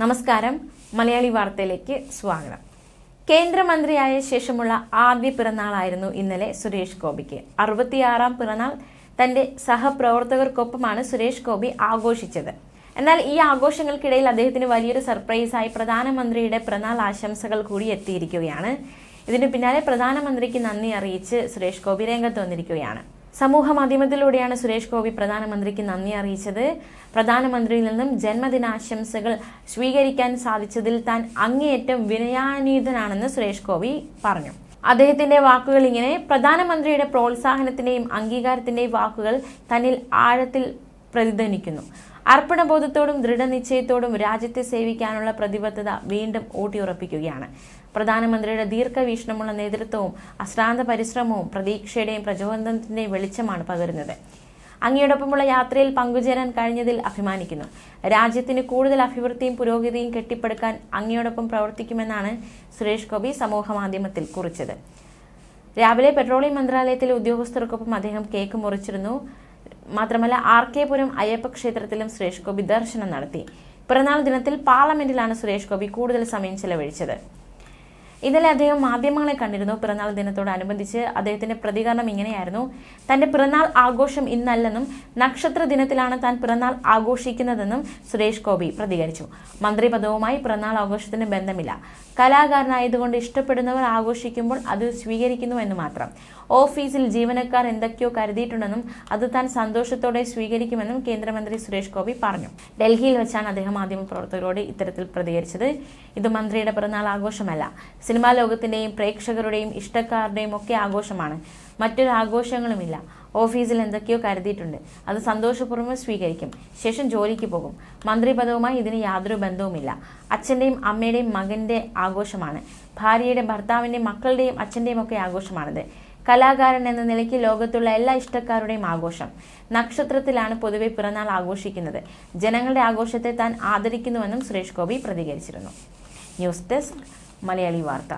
നമസ്കാരം. മലയാളി വാർത്തയിലേക്ക് സ്വാഗതം. കേന്ദ്രമന്ത്രിയായ ശേഷമുള്ള ആദ്യ പിറന്നാളായിരുന്നു ഇന്നലെ സുരേഷ് ഗോപിക്ക്. അറുപത്തിയാറാം പിറന്നാൾ തന്റെ സഹപ്രവർത്തകർക്കൊപ്പമാണ് സുരേഷ് ഗോപി ആഘോഷിച്ചത്. എന്നാൽ ഈ ആഘോഷങ്ങൾക്കിടയിൽ അദ്ദേഹത്തിന് വലിയൊരു സർപ്രൈസായി പ്രധാനമന്ത്രിയുടെ പിറന്നാൾ ആശംസകൾ കൂടി എത്തിയിരിക്കുകയാണ്. ഇതിനു പിന്നാലെ പ്രധാനമന്ത്രിക്ക് നന്ദി അറിയിച്ച് സുരേഷ് ഗോപി രംഗത്ത് വന്നിരിക്കുകയാണ്. സമൂഹ മാധ്യമത്തിലൂടെയാണ് സുരേഷ് ഗോപി പ്രധാനമന്ത്രിക്ക് നന്ദി അറിയിച്ചത്. പ്രധാനമന്ത്രിയിൽ നിന്നും ജന്മദിനാശംസകൾ സ്വീകരിക്കാൻ സാധിച്ചതിൽ താൻ അങ്ങേയറ്റം വിനയാനീതനാണെന്ന് സുരേഷ് ഗോപി പറഞ്ഞു. അദ്ദേഹത്തിന്റെ വാക്കുകൾ ഇങ്ങനെ പ്രധാനമന്ത്രിയുടെ പ്രോത്സാഹനത്തിന്റെയും അംഗീകാരത്തിന്റെയും വാക്കുകൾ തന്നിൽ ആഴത്തിൽ പ്രതിധ്വനിക്കുന്നു. അർപ്പണബോധത്തോടും ദൃഢനിശ്ചയത്തോടും രാജ്യത്തെ സേവിക്കാനുള്ള പ്രതിബദ്ധത വീണ്ടും ഊട്ടിയുറപ്പിക്കുകയാണ്. പ്രധാനമന്ത്രിയുടെ ദീർഘവീക്ഷണമുള്ള നേതൃത്വവും അശ്രാന്ത പരിശ്രമവും പ്രതീക്ഷയുടെയും പ്രചോദനത്തിന്റെയും വെളിച്ചമാണ് പകരുന്നത്. അങ്ങയോടൊപ്പമുള്ള യാത്രയിൽ പങ്കുചേരാൻ കഴിഞ്ഞതിൽ അഭിമാനിക്കുന്നു. രാജ്യത്തിന് കൂടുതൽ അഭിവൃദ്ധിയും പുരോഗതിയും കെട്ടിപ്പടുക്കാൻ അങ്ങയോടൊപ്പം പ്രവർത്തിക്കുമെന്നാണ് സുരേഷ് ഗോപി സമൂഹ മാധ്യമത്തിൽ കുറിച്ചത്. രാവിലെ പെട്രോളിയം മന്ത്രാലയത്തിലെ ഉദ്യോഗസ്ഥർക്കൊപ്പം അദ്ദേഹം കേക്ക് മുറിച്ചിരുന്നു. മാത്രമല്ല ആർ കെ പുരം അയ്യപ്പ ക്ഷേത്രത്തിലും സുരേഷ് ഗോപി ദർശനം നടത്തി. പിറന്നാൾ ദിനത്തിൽ പാർലമെന്റിലാണ് സുരേഷ് ഗോപി കൂടുതൽ സമയം ചെലവഴിച്ചത്. ഇന്നലെ അദ്ദേഹം മാധ്യമങ്ങളെ കണ്ടിരുന്നു. പിറന്നാൾ ദിനത്തോടനുബന്ധിച്ച് അദ്ദേഹത്തിന്റെ പ്രതികരണം ഇങ്ങനെയായിരുന്നു. തന്റെ പിറന്നാൾ ആഘോഷം ഇന്നല്ലെന്നും നക്ഷത്ര ദിനത്തിലാണ് താൻ പിറന്നാൾ ആഘോഷിക്കുന്നതെന്നും സുരേഷ് ഗോപി പ്രതികരിച്ചു. മന്ത്രി പദവുമായി പിറന്നാൾ ആഘോഷത്തിന് ബന്ധമില്ല. കലാകാരനായതുകൊണ്ട് ഇഷ്ടപ്പെടുന്നവർ ആഘോഷിക്കുമ്പോൾ അത് സ്വീകരിക്കുന്നു എന്ന് മാത്രം. ഓഫീസിൽ ജീവനക്കാർ എന്തൊക്കെയോ കരുതിയിട്ടുണ്ടെന്നും അത് താൻ സന്തോഷത്തോടെ സ്വീകരിക്കുമെന്നും കേന്ദ്രമന്ത്രി സുരേഷ് ഗോപി പറഞ്ഞു. ഡൽഹിയിൽ വെച്ചാണ് അദ്ദേഹം മാധ്യമപ്രവർത്തകരോട് ഇത്തരത്തിൽ പ്രതികരിച്ചത്. ഇത് മന്ത്രിയുടെ പിറന്നാൾ ആഘോഷമല്ല. സിനിമാ ലോകത്തിന്റെയും പ്രേക്ഷകരുടെയും ഇഷ്ടക്കാരുടെയും ഒക്കെ ആഘോഷമാണ്. മറ്റൊരു ആഘോഷങ്ങളുമില്ല. ഓഫീസിൽ എന്തൊക്കെയോ കരുതിയിട്ടുണ്ട്. അത് സന്തോഷപൂർവം സ്വീകരിക്കും. ശേഷം ജോലിക്ക് പോകും. മന്ത്രിപദവുമായി ഇതിന് യാതൊരു ബന്ധവുമില്ല. അച്ഛന്റെയും അമ്മയുടെയും മകന്റെ ആഘോഷമാണ്. ഭാര്യയുടെ ഭർത്താവിന്റെയും മക്കളുടെയും അച്ഛന്റെയും ഒക്കെ ആഘോഷമാണിത്. കലാകാരൻ എന്ന നിലയ്ക്ക് ലോകത്തുള്ള എല്ലാ ഇഷ്ടക്കാരുടെയും ആഘോഷം. നക്ഷത്രത്തിലാണ് പൊതുവെ പിറന്നാൾ ആഘോഷിക്കുന്നത്. ജനങ്ങളുടെ ആഘോഷത്തെ താൻ ആദരിക്കുന്നുവെന്നും സുരേഷ് ഗോപി പ്രതികരിച്ചിരുന്നു. ന്യൂസ് ഡെസ്ക് മലയാളി വാർത്ത